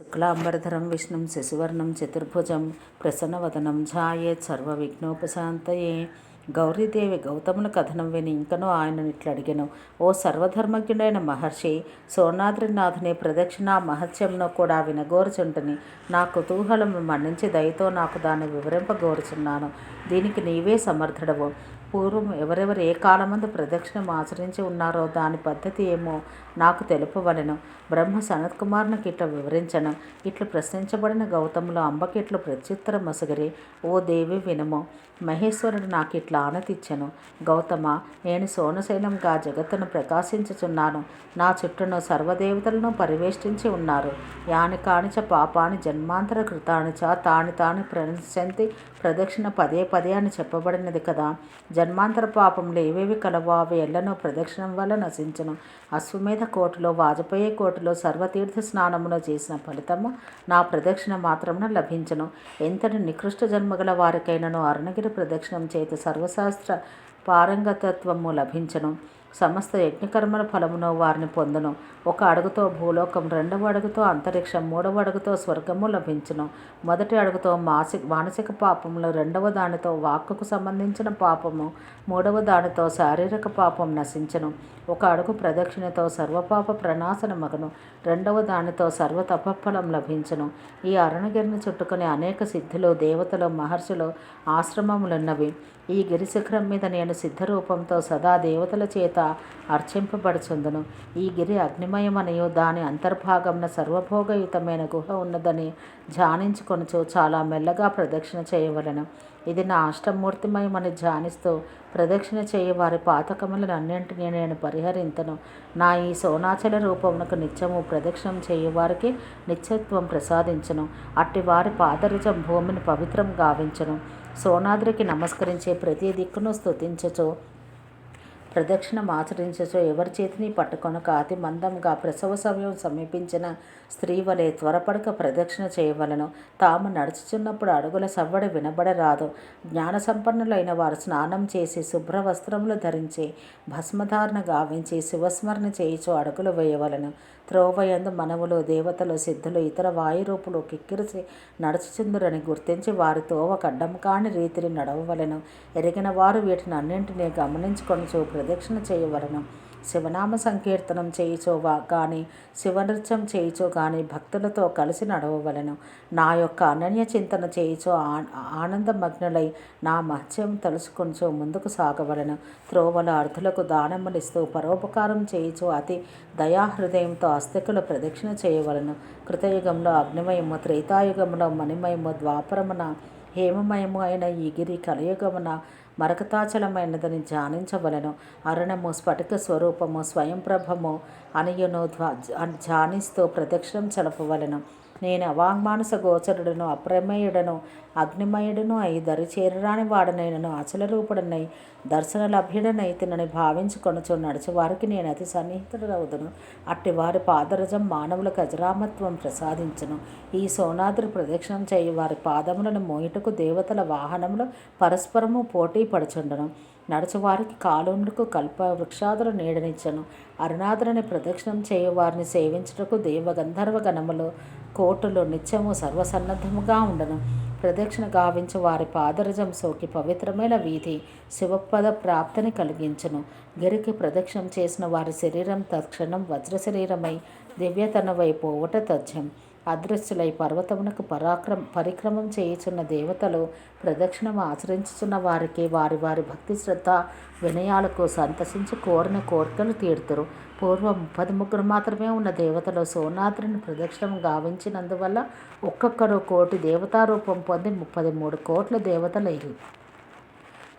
శుక్లాంబరధరం విష్ణుం శశివర్ణం చతుర్భుజం ప్రసన్నవదనం ఝాయేత్ సర్వవిఘ్నోపశాంతయే. గౌరీదేవి గౌతముల కథనం విని ఇంకనూ ఆయనను ఇట్లా అడిగాను ఓ సర్వధర్మజ్ఞుడైన మహర్షి సోనాద్రినాథుని ప్రదక్షిణ మహత్యంను కూడా వినగోరుచుంటుని. నా కుతూహలం మన్నించి దయతో నాకు దాన్ని వివరింపగోరుచున్నాను. దీనికి నీవే సమర్థుడవు. పూర్వం ఎవరెవరు ఏ కాలమందు ప్రదక్షిణం ఆచరించి ఉన్నారో దాని పద్ధతి ఏమో నాకు తెలుపవలెను. బ్రహ్మ సనత్ కుమార్నికి ఇట్లా వివరించను. ఇట్లు ప్రశ్నించబడిన గౌతములు అంబకి ఇట్లు ప్రత్యుత్తరం ఓ దేవి వినము మహేశ్వరుడు నాకు ఇట్లా ఆనతిచ్చను. గౌతమ నేను సోనశైలంగా జగత్తును ప్రకాశించుచున్నాను. నా చుట్టూను సర్వదేవతలను పరివేష్టించి ఉన్నారు. యాని కానిచ పాపాని జన్మాంతర కృతానిచ తాని తాను ప్రణశంతి ప్రదక్షిణ పదే పదే అని చెప్పబడినది కదా. జన్మాంతర పాపములు ఏవేవి కలవో అవి ఎల్లను ప్రదక్షిణం వల్ల నశించను. అశ్వమేధ కోటలో వాజపేయి కోటలో సర్వతీర్థ స్నానమును చేసిన ఫలితము నా ప్రదక్షిణ మాత్రమున లభించను. ఎంతటి నికృష్ట జన్మగల వారికైనను అరుణగిరి ప్రదక్షిణం చేత సర్వశాస్త్ర పారంగతత్వము లభించను. సమస్త యజ్ఞకర్మల ఫలమును వారిని పొందును. ఒక అడుగుతో భూలోకం రెండవ అడుగుతో అంతరిక్షం మూడవ అడుగుతో స్వర్గము లభించును. మొదటి అడుగుతో మాసి మానసిక పాపములు రెండవ దానితో వాక్కుకు సంబంధించిన పాపము మూడవ దానితో శారీరక పాపం నశించను. ఒక అడుగు ప్రదక్షిణతో సర్వపాప ప్రణాశన మగను రెండవ దానితో సర్వ తపఫలం లభించను. ఈ అరుణగిరిని చుట్టుకుని అనేక సిద్ధులు దేవతలు మహర్షులు ఆశ్రమములున్నవి. ఈ గిరిశిఖరం మీద నేను సిద్ధరూపంతో సదా దేవతల చేత అర్చింపబడుచుందును. ఈ గిరి అగ్నిమయమనియు దాని అంతర్భాగంన సర్వభోగయుతమైన గుహ ఉన్నదని ధ్యానించుకొనుచు చాలా మెల్లగా ప్రదక్షిణ చేయవలను. ఇది నా అష్టమూర్తిమయమని ధ్యానిస్తూ ప్రదక్షిణ చేయ వారి పాతకములను అన్నింటినీ నేను పరిహరింతను. నా ఈ సోనాచల రూపమునకు నిత్యము ప్రదక్షిణం చేయవారికి నిత్యత్వం ప్రసాదించను. అట్టి వారి పాదరిజం భూమిని పవిత్రం గావించను. సోనాద్రికి నమస్కరించే ప్రతి దిక్కును స్థుతించచో ప్రదక్షిణం ఆచరించచో ఎవరి చేతిని పట్టుకొనక అతి మందంగా ప్రసవ సమయం సమీపించిన స్త్రీ వలె త్వరపడక ప్రదక్షిణ చేయవలను. తాము నడుచుచున్నప్పుడు అడుగుల సవ్వడి వినబడరాదు. జ్ఞాన సంపన్నులైన వారు స్నానం చేసి శుభ్ర వస్త్రములు ధరించి భస్మధారణ గావించి శివస్మరణ చేయుచు అడుగులు వేయవలను. త్రోవయందు మనవులు దేవతలు సిద్ధులు ఇతర వాయురూపులు కిక్కిరిసి నడుచుచుందురని గుర్తించి వారితో ఒక అడ్డం కాని రీతిని నడవవలను. ఎరిగిన వారు వీటిని అన్నింటినీ గమనించుకొనుచు ప్రదక్షిణ చేయవలను. శివనామ సంకీర్తనం చేయిచోవా కానీ శివనృత్యం చేయిచో కానీ భక్తులతో కలిసి నడవవలను. నా యొక్క అనన్య చింతన చేయిచో ఆనందమగ్నులై నా మహత్యం తలుసుకొంచో ముందుకు సాగవలను. త్రోవల అర్థులకు దానములిస్తూ పరోపకారం చేయిచో అతి దయాహృదయంతో అస్థికులు ప్రదక్షిణ చేయవలను. కృతయుగంలో అగ్నిమయము త్రేతాయుగంలో మణిమయము ద్వాపరమున హేమమయము అయిన ఈ గిరి కలయుగమున మరకతాచలమైనదని ధ్యానించవలను. అరుణము స్ఫటిక స్వరూపము స్వయంప్రభము అనియును ధ్యానిస్తూ ప్రదక్షిణం చలపవలను. నేను అవాంగ్మానస గోచరుడను అప్రమేయుడను అగ్నిమయుడను అయి దరి చేరరాని వాడనైనను అచల రూపుడనై దర్శన లభ్యుడనైతినని భావించుకొనుచు నడిచేవారికి నేను అతి సన్నిహితుడవుదును. అట్టి వారి పాదరజం మానవులకు అజరామత్వం ప్రసాదించును. ఈ సోనాద్రి ప్రదక్షిణం చేయి వారి పాదములను మోయిటకు దేవతల వాహనములు పరస్పరము పోటీ పడుచుండను నడుచువారికి కాలుండుకు కల్ప వృక్షాదుల నీడనిచ్చను. అరుణాదులని ప్రదక్షిణం చేయువారిని సేవించుటకు దేవగంధర్వ గణములు కోటులు నిత్యము సర్వసన్నద్ధముగా ఉండను. ప్రదక్షిణ గావించు వారి పాదరజం సోకి పవిత్రమైన వీధి శివపద ప్రాప్తిని కలిగించును. గిరికి ప్రదక్షిణం చేసిన వారి శరీరం తక్షణం వజ్ర శరీరమై దివ్యతనవై పోవుట తథ్యం. అదృశ్యులై పర్వతమునకు పరాక్రమ పరిక్రమం చేయుచున్న దేవతలు ప్రదక్షిణం ఆచరించుచున్న వారికి వారి వారి భక్తి శ్రద్ధ వినయాలకు సంతసించి కోరిన కోరికలు తీర్తురు. పూర్వం ముప్పది ముగ్గురు మాత్రమే ఉన్న దేవతలు సోనాద్రిని ప్రదక్షిణం గావించినందువల్ల ఒక్కొక్కరు కోటి దేవతారూపం పొంది ముప్పది మూడు కోట్ల దేవతలయ్యి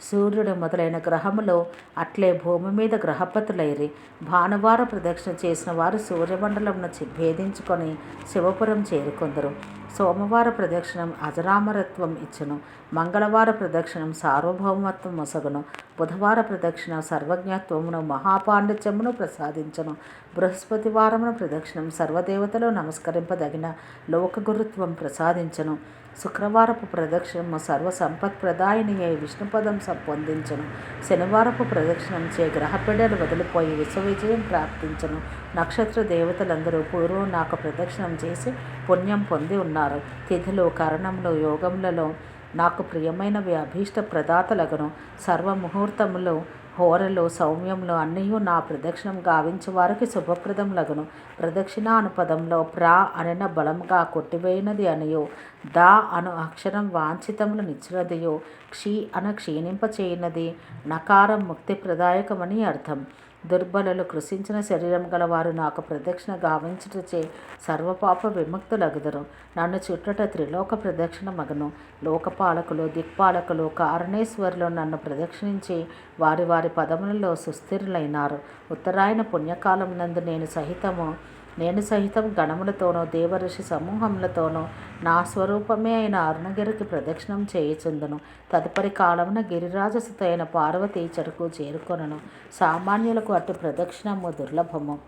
సూర్యుడు మొదలైన గ్రహములో అట్లే భూమి మీద గ్రహపతులైరి భానువార ప్రదక్షిణ చేసిన వారు సూర్యమండలంను భేదించుకొని శివపురం చేరుకొందరు. సోమవార ప్రదక్షిణం అజరామరత్వం ఇచ్చును. మంగళవార ప్రదక్షిణం సార్వభౌమత్వం మొసగును. బుధవార ప్రదక్షిణ సర్వజ్ఞత్వమును మహాపాండిత్యమును ప్రసాదించను. బృహస్పతివారమున ప్రదక్షిణం సర్వదేవతలు నమస్కరింపదగిన లోకగురుత్వం ప్రసాదించను. శుక్రవారపు ప్రదక్షిణము సర్వ సంపత్ అయి విష్ణుపదం పొందించను శనివారపు ప్రదక్షిణం చే గ్రహపెడలు వదిలిపోయి విశ్వవిజయం ప్రాప్తించను. నక్షత్ర దేవతలందరూ పూర్వం నాకు ప్రదక్షిణం చేసి పుణ్యం పొంది ఉన్నారు. తిథులు కరణములు యోగములలో నాకు ప్రియమైనవి అభీష్ట ప్రదాతలగను సర్వముహూర్తములు హోరలు సౌమ్యంలో అన్నయూ నా ప్రదక్షిణం గావించు వారికి శుభప్రదం లగును. ప్రదక్షిణ అను పదంలో ప్రా అనిన బలంగా కొట్టివేయినది అనియో. దా అను అక్షరం వాంఛితములు నిచ్చినదియు. క్షీ అన క్షీణింపచేయినది. నకారం ముక్తి ప్రదాయకమని అర్థం. దుర్బలులు కృషించిన శరీరం గలవారు నాకు ప్రదక్షిణ గావించుటచే సర్వపాప విముక్తులగుదరు. నన్ను చుట్టట త్రిలోక ప్రదక్షిణ మగను. లోకపాలకులు దిక్పాలకులు కారణేశ్వరులు నన్ను ప్రదక్షిణించి వారి వారి పదములలో సుస్థిరులైనారు. ఉత్తరాయణ పుణ్యకాలం నందు నేను సహితము నేను సహితం గణములతోనూ దేవఋషి సమూహములతోనూ నా స్వరూపమే అయిన అరుణగిరికి ప్రదక్షిణం చేయుచుందును. తదుపరి కాలమున గిరిరాజసుత అయిన పార్వతి చెరుకు చేరుకొనను. సామాన్యులకు అటు ప్రదక్షిణము దుర్లభము.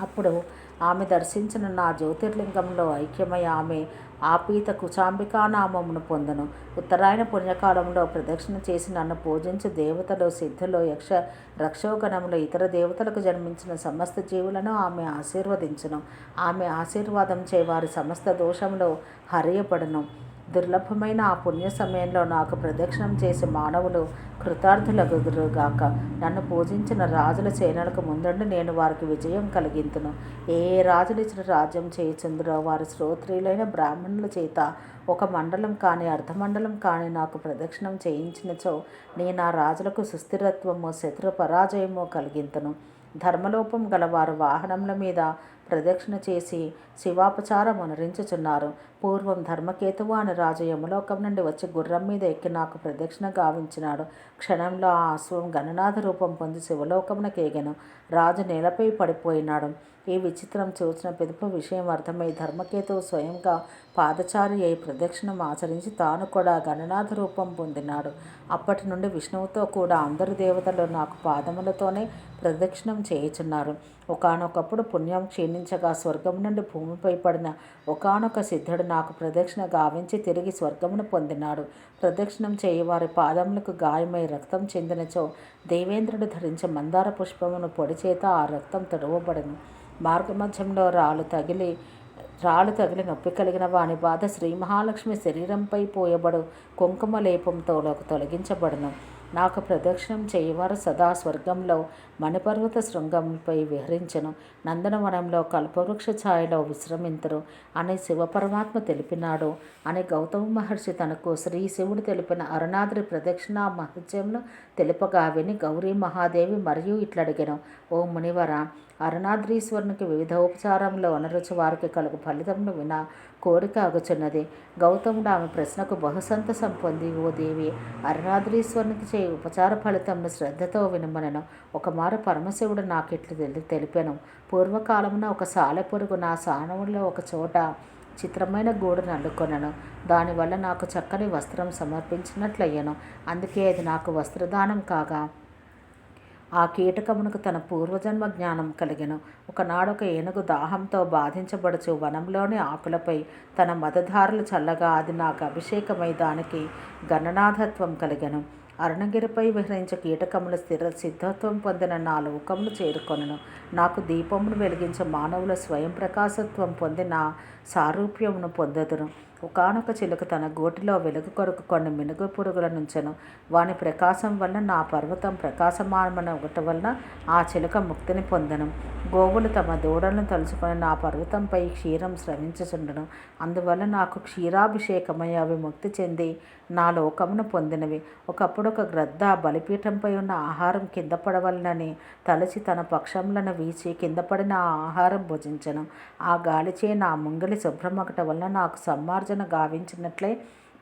అప్పుడు ఆమె దర్శించిన నా జ్యోతిర్లింగంలో ఐక్యమై ఆమె ఆపీత కుచాంబికా నామమును పొందను. ఉత్తరాయణ పుణ్యకాలంలో ప్రదక్షిణ చేసి నన్ను పూజించు దేవతలు సిద్ధులు యక్ష రక్షోగణములు ఇతర దేవతలకు జన్మించిన సమస్త జీవులను ఆమె ఆశీర్వదించును. ఆమె ఆశీర్వాదం చే వారి సమస్త దోషంలో హరియపడను దుర్లభమైన ఆ పుణ్య సమయంలో నాకు ప్రదక్షిణం చేసే మానవులు కృతార్థులగుదురుగాక. నన్ను పూజించిన రాజుల సేనలకు ముందుండి నేను వారికి విజయం కలిగింతును. ఏ రాజులు ఇచ్చిన రాజ్యం చేయుచుందురో వారి శ్రోత్రియులైన బ్రాహ్మణుల చేత ఒక మండలం కానీ అర్ధమండలం కానీ నాకు ప్రదక్షిణం చేయించినచో నేను ఆ రాజులకు సుస్థిరత్వము శత్రు పరాజయము కలిగింతును. ధర్మలోపం గల వారు వాహనముల మీద ప్రదక్షిణ చేసి శివాపచారం అనరించుచున్నారు పూర్వం ధర్మకేతువు అని రాజు యమలోకం నుండి వచ్చి గుర్రం మీద ఎక్కి నాకు ప్రదక్షిణ గావించినాడు. క్షణంలో ఆ అశ్వం గణనాథ రూపం పొంది శివలోకమునకేగెను రాజు నేలపై పడిపోయినాడు. ఈ విచిత్రం చూసిన పిదుపు విషయం అర్థమై ధర్మకేతువు స్వయంగా పాదచారి అయి ప్రదక్షిణం ఆచరించి తాను కూడా గణనాథ రూపం పొందినాడు. అప్పటి నుండి విష్ణువుతో కూడా అందరు దేవతలు నాకు పాదములతోనే ప్రదక్షిణం చేయుచున్నారు. ఒకనొకప్పుడు పుణ్యం క్షీణించగా స్వర్గం నుండి భూమిపై పడిన ఒకనొక సిద్ధుడు నాకు ప్రదక్షిణ గావించి తిరిగి స్వర్గమును పొందినాడు. ప్రదక్షిణం చేయవారి పాదములకు గాయమై రక్తం చెందినచో దేవేంద్రుడు ధరించే మందార పుష్పమును పొడి చేత ఆ రక్తం తొడవబడను. మార్గమధ్యంలో రాళ్ళు తగిలి రాళ్ళు తగిలి నొప్పి కలిగిన వాని బాధ శ్రీ మహాలక్ష్మి శరీరంపై పోయబడు. కుంకుమ లేపంతో తొలగించబడును. నాకు ప్రదక్షిణం చేయవారు సదా స్వర్గంలో మణిపర్వత శృంగంపై విహరించను. నందనవనంలో కల్పవృక్ష ఛాయలో విశ్రమింతరు అని శివపరమాత్మ తెలిపినాడు అని గౌతమ మహర్షి తనకు శ్రీ శివుడు తెలిపిన అరుణాద్రి ప్రదక్షిణ మహత్యంను తెలుపగా విని గౌరీ మహాదేవి మరియు ఇట్లడిగాను ఓ మునివర అరుణాద్రీశ్వరునికి వివిధ ఉపచారంలో అనరుచు వారికి కలుగు ఫలితమును విన కోరిక అగుచున్నది. గౌతముడు ఆమె ప్రశ్నకు బహుసంతసం పొంది ఓ దేవి అరుణాద్రీశ్వరునికి చే ఉపచార ఫలితంను శ్రద్ధతో వినమనను. ఒకమారు పరమశివుడు నాకిట్లు తెలి తెలిపాను. పూర్వకాలమున ఒక సాలెపురుగు నా సానములో ఒక చోట చిత్రమైన గూడును అల్లుకొనను దానివల్ల నాకు చక్కని వస్త్రం సమర్పించినట్లయ్యను. అందుకే అది నాకు వస్త్రదానం కాగా ఆ కీటకమునకు తన పూర్వజన్మ జ్ఞానం కలిగెను. ఒకనాడొక ఏనుగు దాహంతో బాధించబడుచు వనంలోని ఆకులపై తన మదధారులు చల్లగా అది నాకు అభిషేకమై దానికి గణనాథత్వం కలిగెను. అరుణగిరిపై విహరించే కీటకముల స్థిర సిద్ధత్వం పొందిన నా లోకములు చేరుకొనను. నాకు దీపమును వెలిగించే మానవుల స్వయం ప్రకాశత్వం పొందిన సారూప్యమును పొందదును ఒకనొక చిలుక తన గోటిలో వెలుగు కొరకు కొన్ని మినుగు పురుగుల నుంచెను. వాని ప్రకాశం వలన నా పర్వతం ప్రకాశమానమైన ఒకటి వలన ఆ చిలుక ముక్తిని పొందను. గోవులు తమ దూడలను తలుచుకొని నా పర్వతంపై క్షీరం స్రవించుచుండను. అందువల్ల నాకు క్షీరాభిషేకమై అవి ముక్తి చెంది నా లోకమును పొందినవి. ఒకప్పుడు ఒక గ్రద్ద బలిపీఠంపై ఉన్న ఆహారం కింద పడవలనని తలచి తన పక్షంలను వీచి కింద పడిన ఆ ఆహారం భుజించను. ఆ గాలిచే నా ముంగిలి శుభ్రమగట వలన నాకు సమ్మార్జన గావించినట్లే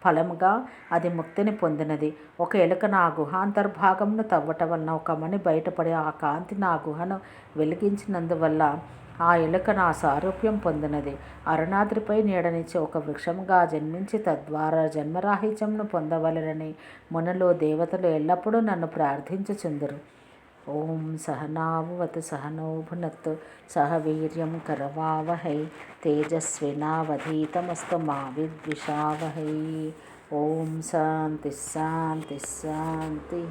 ఫలముగా అది ముక్తిని పొందినది. ఒక ఎలుక నా గుహాంతర్భాగమును తవ్వటం వలన ఒక మణి బయటపడి ఆ కాంతి నా గుహను వెలిగించినందువల్ల ఆ ఎలుక నా సారూప్యం పొందినది. అరుణాద్రిపై నీడనిచ్చి ఒక వృక్షంగా జన్మించి తద్వారా జన్మరాహిత్యంను పొందవలరని మునలో దేవతలు ఎల్లప్పుడూ నన్ను ప్రార్థించుచుందరు. ఓం సహనావతు సహనోభునత్తు సహ వీర్యం కరవావహై తేజస్వినావధీతమస్తు మా విద్విషావహై. ఓం శాంతి శాంతి శాంతి.